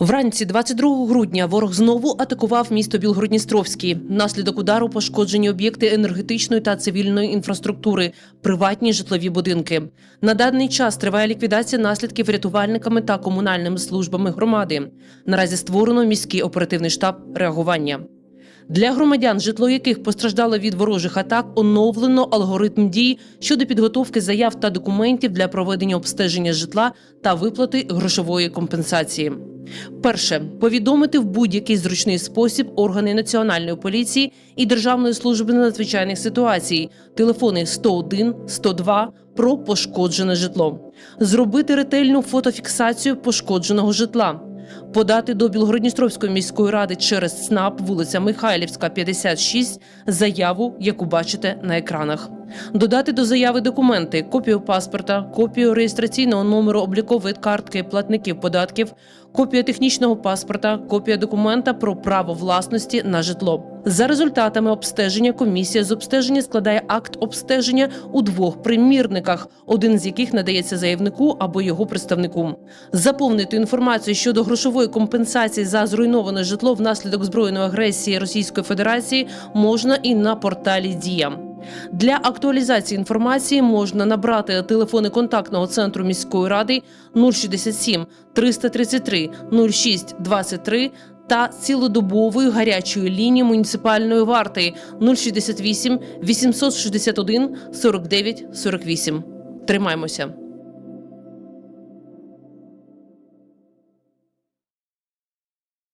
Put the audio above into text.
Вранці 22 грудня ворог знову атакував місто Білгородністровський. Наслідок удару пошкоджені об'єкти енергетичної та цивільної інфраструктури, приватні житлові будинки. На даний час триває ліквідація наслідків рятувальниками та комунальними службами громади. Наразі створено міський оперативний штаб реагування. Для громадян, житло яких постраждало від ворожих атак, оновлено алгоритм дій щодо підготовки заяв та документів для проведення обстеження житла та виплати грошової компенсації. Перше повідомити в будь-який зручний спосіб органи національної поліції і Державної служби надзвичайних ситуацій, телефони 101, 102 про пошкоджене житло, зробити ретельну фотофіксацію пошкодженого житла. Подати до Білгородністровської міської ради через СНАП, вулиця Михайлівська, 56, заяву, яку бачите на екранах. Додати до заяви документи: копію паспорта, копію реєстраційного номеру облікової картки платників податків, копію технічного паспорта, копія документа про право власності на житло. За результатами обстеження комісія з обстеження складає акт обстеження у двох примірниках, один з яких надається заявнику або його представнику. Заповнити інформацію щодо грошової компенсації за зруйноване житло внаслідок збройної агресії Російської Федерації можна і на порталі Дія. Для актуалізації інформації можна набрати телефони контактного центру міської ради 067 333 06 23 та цілодобової гарячої лінії муніципальної варти 068 861 49 48. Тримаймося.